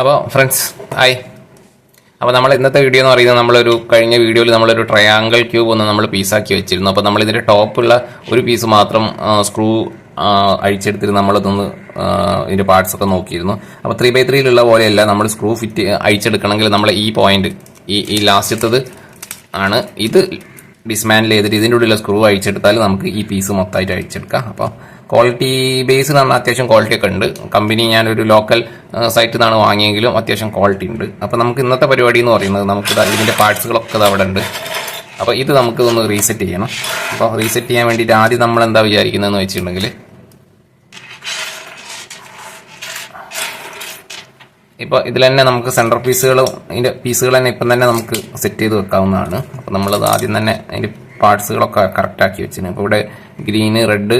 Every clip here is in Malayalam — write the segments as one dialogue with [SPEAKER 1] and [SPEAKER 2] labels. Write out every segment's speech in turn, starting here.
[SPEAKER 1] അപ്പോൾ ഫ്രണ്ട്സ് ഐ അപ്പോൾ നമ്മൾ ഇന്നത്തെ വീഡിയോ എന്ന് പറയുന്നത് നമ്മളൊരു കഴിഞ്ഞ വീഡിയോയിൽ നമ്മളൊരു ട്രയാങ്കിൾ ക്യൂബ് ഒന്ന് നമ്മൾ പീസാക്കി വെച്ചിരുന്നു. അപ്പോൾ നമ്മൾ ഇതിന്റെ ടോപ്പുള്ള ഒരു പീസ് മാത്രം സ്ക്രൂ അഴിച്ചെടുത്തിട്ട് നമ്മളതൊന്ന് ഇതിന്റെ പാർട്സ് ഒക്കെ നോക്കിയിരുന്നു. അപ്പോൾ ത്രീ ബൈ ത്രീയിലുള്ള പോലെയല്ല നമ്മൾ സ്ക്രൂ ഫിറ്റ് അഴിച്ചെടുക്കണമെങ്കിൽ നമ്മൾ ഈ പോയിന്റ് ഈ ഈ ലാസ്റ്റത്തത് ആണ്. ഇത് ഡിസ്മാൻഡിൽ ചെയ്തിട്ട് ഇതിന്റെ ഉള്ളിലുള്ള സ്ക്രൂ അഴിച്ചെടുത്താൽ നമുക്ക് ഈ പീസ് മൊത്തമായിട്ട് അഴിച്ചെടുക്കാം. അപ്പോൾ ക്വാളിറ്റി ബേസ് നമ്മൾ അത്യാവശ്യം ക്വാളിറ്റി ഒക്കെ ഉണ്ട്. കമ്പനി ഞാനൊരു ലോക്കൽ സൈറ്റിൽ നിന്നാണ് വാങ്ങിയെങ്കിലും അത്യാവശ്യം ക്വാളിറ്റി ഉണ്ട്. അപ്പോൾ നമുക്ക് ഇന്നത്തെ പരിപാടി എന്ന് പറയുന്നത് നമുക്ക് ഇതിന്റെ പാർട്സുകളൊക്കെ അവിടെ ഉണ്ട് അപ്പോൾ ഇത് നമുക്ക് ഒന്ന് റീസെറ്റ് ചെയ്യണം. അപ്പോൾ റീസെറ്റ് ചെയ്യാൻ വേണ്ടിയിട്ട് ആദ്യം നമ്മൾ എന്താ വിചാരിക്കുന്നതെന്ന് വെച്ചിട്ടുണ്ടെങ്കിൽ ഇപ്പോൾ ഇതിൽ തന്നെ നമുക്ക് സെന്റർ പീസുകളും അതിന്റെ പീസുകൾ തന്നെ ഇപ്പം തന്നെ നമുക്ക് സെറ്റ് ചെയ്ത് വെക്കാവുന്നതാണ്. അപ്പോൾ നമ്മളത് ആദ്യം തന്നെ അതിന്റെ പാർട്സുകളൊക്കെ കറക്റ്റാക്കി വെച്ചിരുന്നു. അപ്പോൾ ഇവിടെ ഗ്രീന് റെഡ്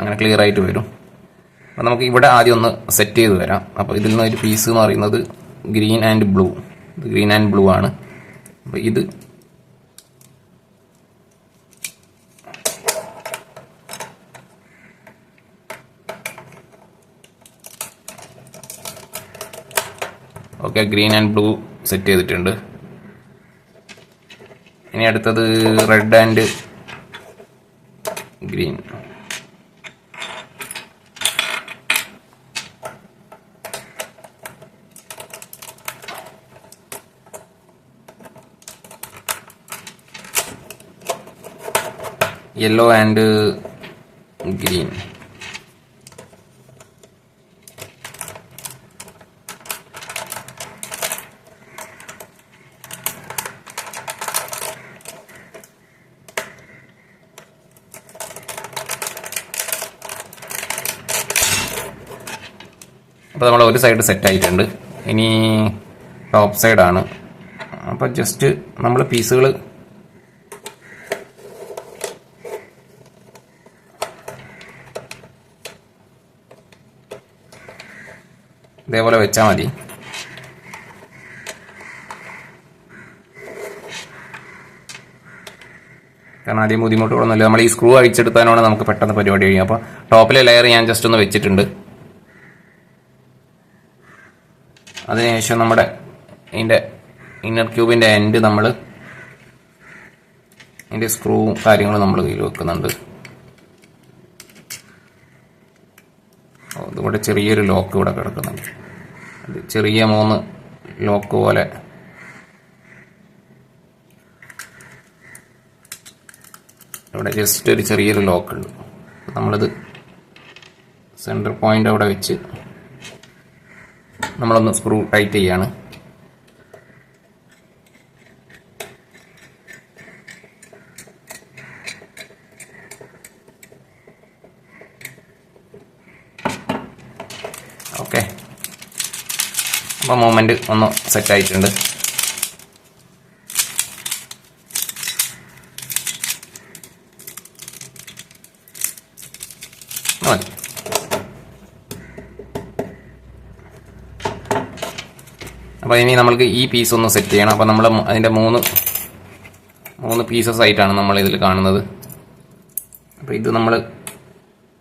[SPEAKER 1] അങ്ങനെ ക്ലിയർ ആയിട്ട് വരും. അപ്പം നമുക്ക് ഇവിടെ ആദ്യം ഒന്ന് സെറ്റ് ചെയ്ത് വരാം അപ്പോൾ ഇതിൽ നിന്ന് ഒരു പീസ് എന്ന് പറയുന്നത് green and blue green and blue ആണ്. അപ്പോൾ ഇത് okay green and blue set ചെയ്തിട്ടുണ്ട്. ഇനി അടുത്തത് red and green yellow and green. അപ്പോൾ നമ്മൾ ഒരു സൈഡ് സെറ്റ് ആയിട്ടുണ്ട്. ഇനി ടോപ്പ് സൈഡാണ് അപ്പോൾ ജസ്റ്റ് നമ്മൾ പീസുകൾ ഇതേപോലെ വെച്ചാൽ മതി. കാരണം ആദ്യം ബുദ്ധിമുട്ടുകളൊന്നുമില്ല നമ്മൾ ഈ സ്ക്രൂ അഴിച്ചെടുത്താനാണ് നമുക്ക് പെട്ടെന്ന് പരിപാടി കഴിയും അപ്പോൾ ടോപ്പിലെ ലെയർ ഞാൻ ജസ്റ്റ് ഒന്ന് വെച്ചിട്ടുണ്ട്. അതിനുശേഷം നമ്മുടെ ഇതിന്റെ ഇന്നർ ക്യൂബിന്റെ എൻഡ് നമ്മൾ ഇതിന്റെ സ്ക്രൂ കാര്യങ്ങൾ നമ്മൾ കയ്യിൽ വെക്കുന്നുണ്ട്. ഇതിവിടെ ചെറിയൊരു ലോക്ക് ഇവിടെ കിടക്കുന്നുണ്ട്. അത് ചെറിയ മൂന്ന് ലോക്ക് പോലെ. ഇവിടെ ജസ്റ്റ് ഒരു ചെറിയൊരു ലോക്ക് ഉണ്ട്. നമ്മളിത് സെന്റർ പോയിന്റ് അവിടെ വെച്ച് നമ്മളൊന്ന് സ്ക്രൂ ടൈറ്റ് ചെയ്യാണ് ഓക്കെ അപ്പോൾ മൂമെന്റ് ഒന്ന് സെറ്റ് ആയിട്ടുണ്ട്. അപ്പോൾ ഇനി നമ്മൾക്ക് ഈ പീസ് ഒന്ന് സെറ്റ് ചെയ്യണം. അപ്പോൾ നമ്മൾ അതിന്റെ മൂന്ന് മൂന്ന് പീസസ് ആയിട്ടാണ് നമ്മൾ ഇതിൽ കാണുന്നത്. അപ്പോൾ ഇത് നമ്മൾ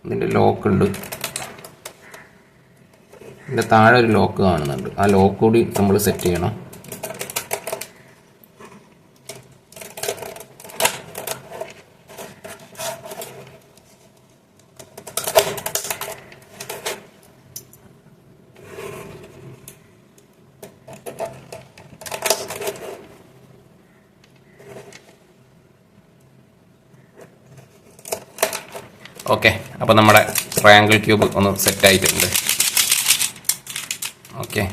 [SPEAKER 1] ഇതിന്റെ ലോക്ക് ഉണ്ട്. ഇതിന്റെ താഴെ ഒരു ലോക്ക് കാണുന്നുണ്ട്. ആ ലോക്ക് കൂടി നമ്മൾ സെറ്റ് ചെയ്യണം. ഓക്കെ അപ്പോൾ നമ്മുടെ ട്രയാങ്കിൾ ക്യൂബ് ഒന്ന് സെറ്റ് ആയിട്ടുണ്ട്. ഓക്കെ.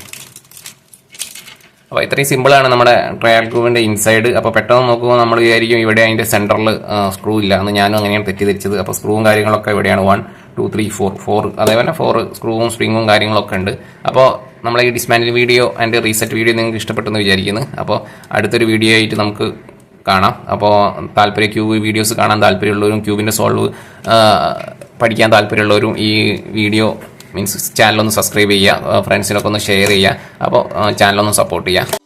[SPEAKER 1] അപ്പോൾ ഇത്രയും സിമ്പിളാണ് നമ്മുടെ ട്രയൽ ഗ്രൂവിന്റെ ഇൻസൈഡ് അപ്പോൾ പെട്ടെന്ന് നോക്കുമ്പോൾ നമ്മൾ വിചാരിക്കും ഇവിടെ അതിന്റെ സെന്ററിൽ സ്ക്രൂ ഇല്ല എന്ന്. ഞാനും അങ്ങനെയാണ് തെറ്റിദ്ധരിച്ചത്. അപ്പോൾ സ്ക്രൂവും കാര്യങ്ങളൊക്കെ ഇവിടെയാണ്. One two three four four അതേപോലെ ഫോർ സ്ക്രൂവും സ്പ്രിങ്ങും കാര്യങ്ങളൊക്കെ ഉണ്ട്. അപ്പോൾ നമ്മളെ ഈ dismantle video and reset video നിങ്ങൾക്ക് ഇഷ്ടപ്പെട്ടെന്ന് വിചാരിക്കുന്നു. അപ്പോൾ അടുത്തൊരു വീഡിയോ ആയിട്ട് നമുക്ക് കാണാം. അപ്പോൾ താല്പര്യം ക്യൂബ് വീഡിയോസ് കാണാൻ താല്പര്യമുള്ളവരും ക്യൂബിന്റെ സോൾവ് പഠിക്കാൻ താല്പര്യമുള്ളവരും ഈ വീഡിയോ മീൻസ് ചാനലൊന്ന് സബ്സ്ക്രൈബ് ചെയ്യുക ഫ്രണ്ട്സിനൊക്കെ ഒന്ന് ഷെയർ ചെയ്യുക അപ്പോൾ ചാനലൊന്ന് സപ്പോർട്ട് ചെയ്യുക.